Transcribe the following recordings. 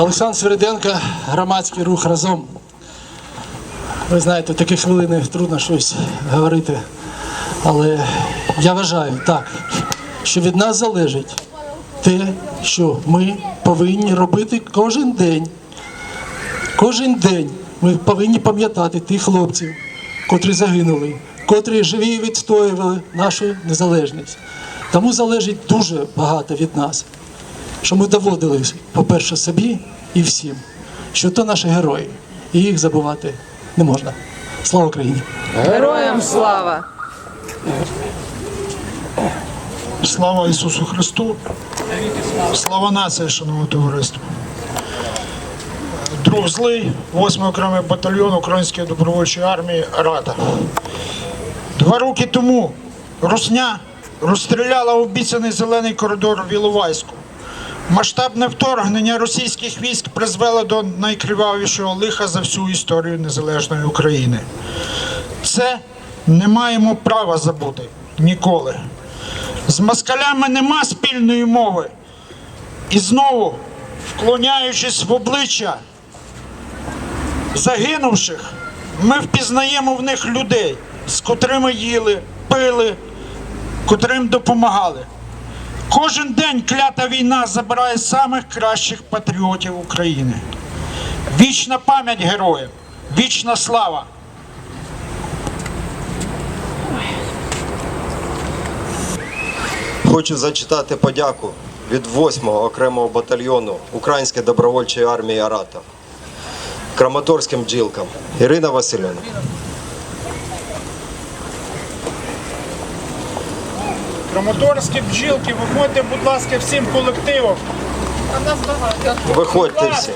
Олександр Свириденко, громадський рух разом. Ви знаєте, в такі хвилини трудно щось говорити. Але я вважаю так, що від нас залежить те, що ми повинні робити кожен день. Кожен день ми повинні пам'ятати тих хлопців, котрі загинули, котрі живі відстоювали нашу незалежність. Тому залежить дуже багато від нас, що ми доводили, по-перше, собі і всім, що то наші герої, і їх забувати не можна. Слава Україні! Героям слава! Слава Ісусу Христу! Слава нації, шановне товариство! Друг злий, 8 окремий батальйон Української добровольчої армії Рада. Два роки тому Русня розстріляла обіцяний зелений коридор в Іловайську. Масштабне вторгнення російських військ призвело до найкривавішого лиха за всю історію незалежної України. Це не маємо права забути ніколи. З москалями нема спільної мови. І знову, вклоняючись в обличчя загинувших, ми впізнаємо в них людей, з котрими їли, пили, котрим допомагали. Кожен день клята війна забирає самих кращих патріотів України. Вічна пам'ять героям, вічна слава. Хочу зачитати подяку від 8-го окремого батальйону Української добровольчої армії Арата Краматорським бджілкам. Ірина Васильівна. Краматорські бджілки, виходьте, будь ласка, всім колективом. Виходьте всі.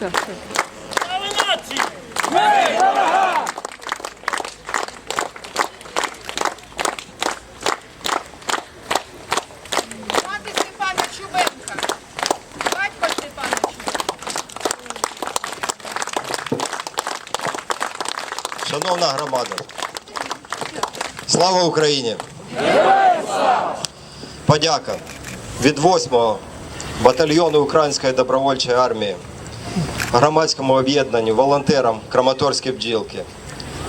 Мати Степана Чубенка. Батько Степана Чубенка. Шановна громада. Слава Україні! Подяка від 8-го батальйону Української добровольчої армії, громадському об'єднанню, волонтерам Краматорські бджілки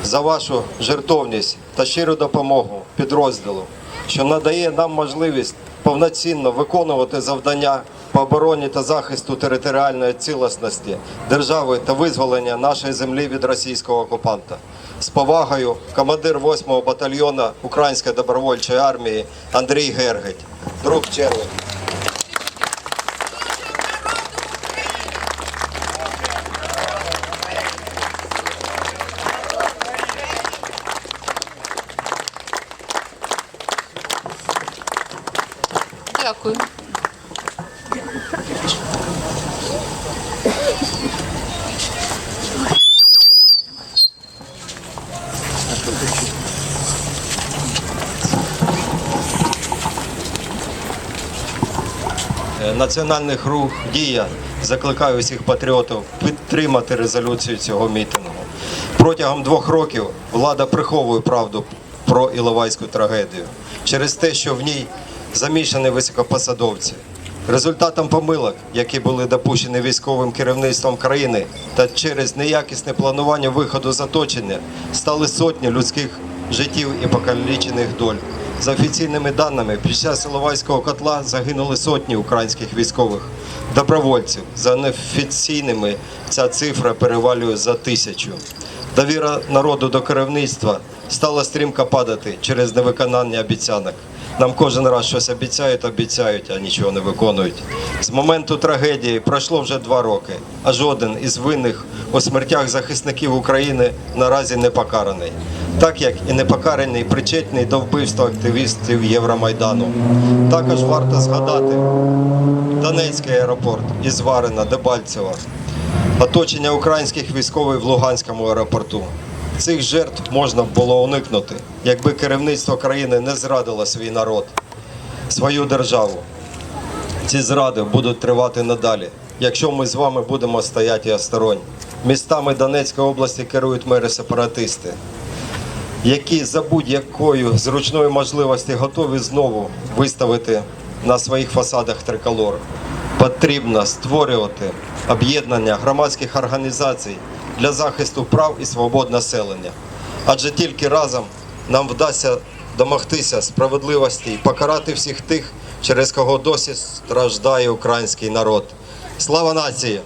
за вашу жертовність та щиру допомогу підрозділу, що надає нам можливість повноцінно виконувати завдання по обороні та захисту територіальної цілісності держави та визволення нашої землі від російського окупанта. З повагою командир 8-го батальйону Української добровольчої армії Андрій Гергить, друг черви. Дякую. Е, Національних рух дія закликає усіх патріотів підтримати резолюцію цього мітингу. Протягом двох років влада приховує правду про Іловайську трагедію через те, що в ній замішані високопосадовці. Результатом помилок, які були допущені військовим керівництвом країни, та через неякісне планування виходу з оточення, стали сотні людських життів і покалічених доль. За офіційними даними, під час Іловайського котла загинули сотні українських військових добровольців. За неофіційними ця цифра перевалює за тисячу. Довіра народу до керівництва стала стрімко падати через невиконання обіцянок. Нам кожен раз щось обіцяють, обіцяють, а нічого не виконують. З моменту трагедії пройшло вже два роки, а жоден із винних у смертях захисників України наразі не покараний. Так як і не покараний причетний до вбивства активістів Євромайдану. Також варто згадати Донецький аеропорт із Варина, Дебальцева. оточення українських військових в Луганському аеропорту. Цих жертв можна було уникнути, якби керівництво країни не зрадило свій народ, свою державу. Ці зради будуть тривати надалі, якщо ми з вами будемо стояти осторонь. Містами Донецької області керують мери-сепаратисти, які за будь-якою зручної можливості готові знову виставити на своїх фасадах триколор. Потрібно створювати об'єднання громадських організацій для захисту прав і свобод населення. Адже тільки разом нам вдасться домогтися справедливості і покарати всіх тих, через кого досі страждає український народ. Слава нації!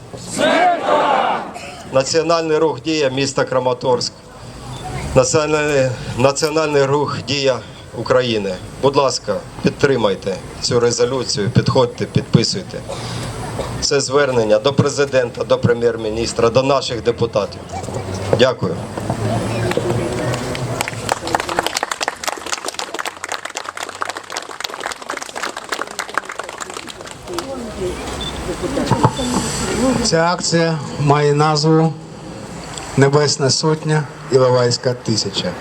Національний рух дія міста Краматорськ. Національний, національний рух дія України. Будь ласка, підтримайте цю резолюцію, підходьте, підписуйте. Це звернення до президента, до прем'єр-міністра, до наших депутатів. Дякую. Ця акція має назву Небесна Сотня Іловайська тисяча.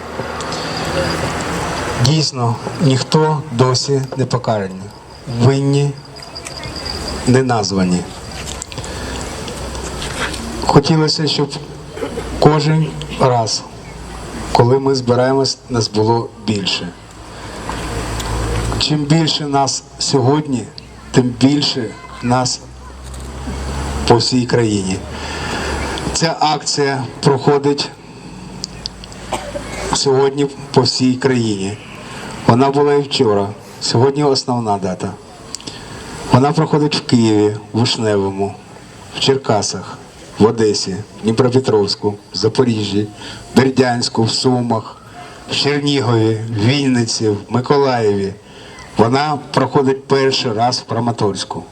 Дійсно, ніхто досі не покараний. Винні не названі. Хотілося, щоб кожен раз, коли ми збираємось, нас було більше. Чим більше нас сьогодні, тим більше нас по всій країні. Ця акція проходить сьогодні по всій країні. Вона була і вчора. Сьогодні основна дата. Вона проходить в Києві, в Вишневому, в Черкасах, в Одесі, в Дніпропетровську, в Запоріжжі, в Бердянську, в Сумах, в Чернігові, в Вінниці, в Миколаєві. Вона проходить перший раз в Краматорську.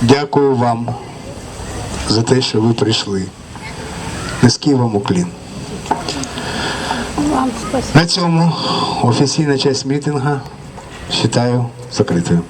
Дякую вам за те, що ви прийшли. Низький вам уклін. На цьому офіційна часть мітинга вважаю закритою.